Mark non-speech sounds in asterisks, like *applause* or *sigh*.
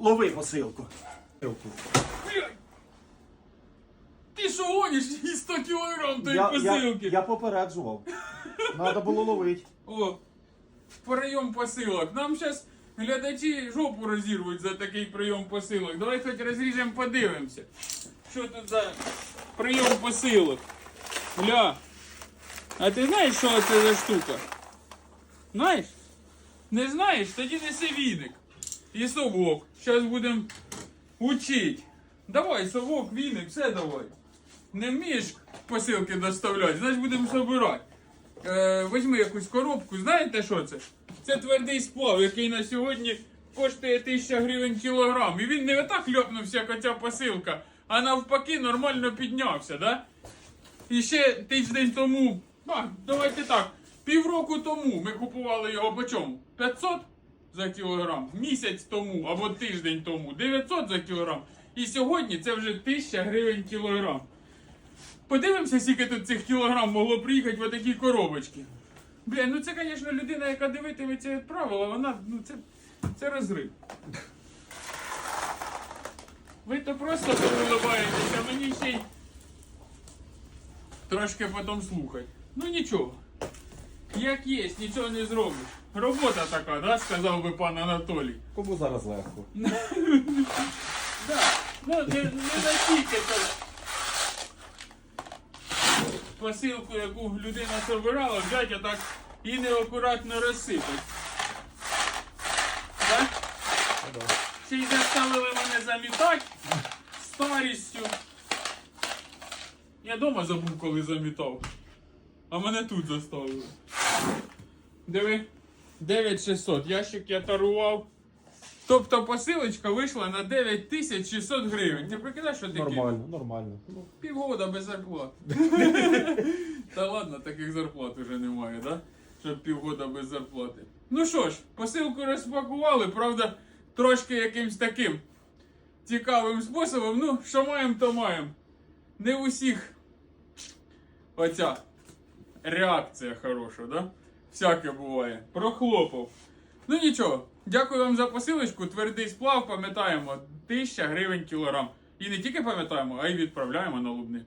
лови посилку. Ти що гониш? І 100 кілограм тої Я, я, посилки. я попереджував. Надо було ловити. О, прийом посилок. Нам зараз глядачі жопу розірвуть за такий прийом посилок. Давай хоч розріжемо, подивимося. Що тут за прийом посилок? Бля. А ти знаєш, що це за штука? Знаєш? Не знаєш? Тоді неси віник. І совок. Зараз будемо учить. Давай, совок, віник, все давай. Не вмієш посилки доставляти, значить будемо собирати. Е, візьми якусь коробку, знаєте що це? Це твердий сплав, який на сьогодні коштує 1000 гривень кілограм. І він не отак льопнувся, як оця посилка, а навпаки нормально піднявся, да? І ще тиждень тому, а, давайте так, півроку тому ми купували його по чому? 500 за кілограм, місяць тому або тиждень тому 900 за кілограм. І сьогодні це вже 1000 гривень кілограм. Подивимося, скільки тут цих кілограм могло приїхати в отакі коробочки. Бля, ну це, звісно, людина, яка дивитиметься відправила, вона, ну це, це розрив. Ви то просто улибаєтеся, а мені ще й трошки потім слухать. Ну нічого. Як є, нічого не зробиш. Робота така, да, сказав би пан Анатолій. Кому зараз легко? *laughs* Да. Ну, не, не настільки то посилку, яку людина собирала, взяти отак і неакуратно розсипати. Так? Ще й заставили мене замітати старістю. Я вдома забув, коли замітав. А мене тут заставили. Диви, 9600. Ящик я тарував. Тобто посилочка вийшла на 9600 гривень. Ти прикидаєш, що таке? Нормально, нормально. Ну, Півгода без зарплат. *laughs* Та ладно, таких зарплат уже немає, да? Щоб півгода без зарплати. Ну що ж, посилку розпакували, правда, трошки якимсь таким цікавим способом. Ну, що маємо, то маємо. Не у всіх оця реакція хороша, да? Всяке буває. Прохлопав. Ну нічого, дякую вам за посилочку. Твердий сплав, пам'ятаємо, 1000 гривень кілограм. І не тільки пам'ятаємо, а й відправляємо на Лубни.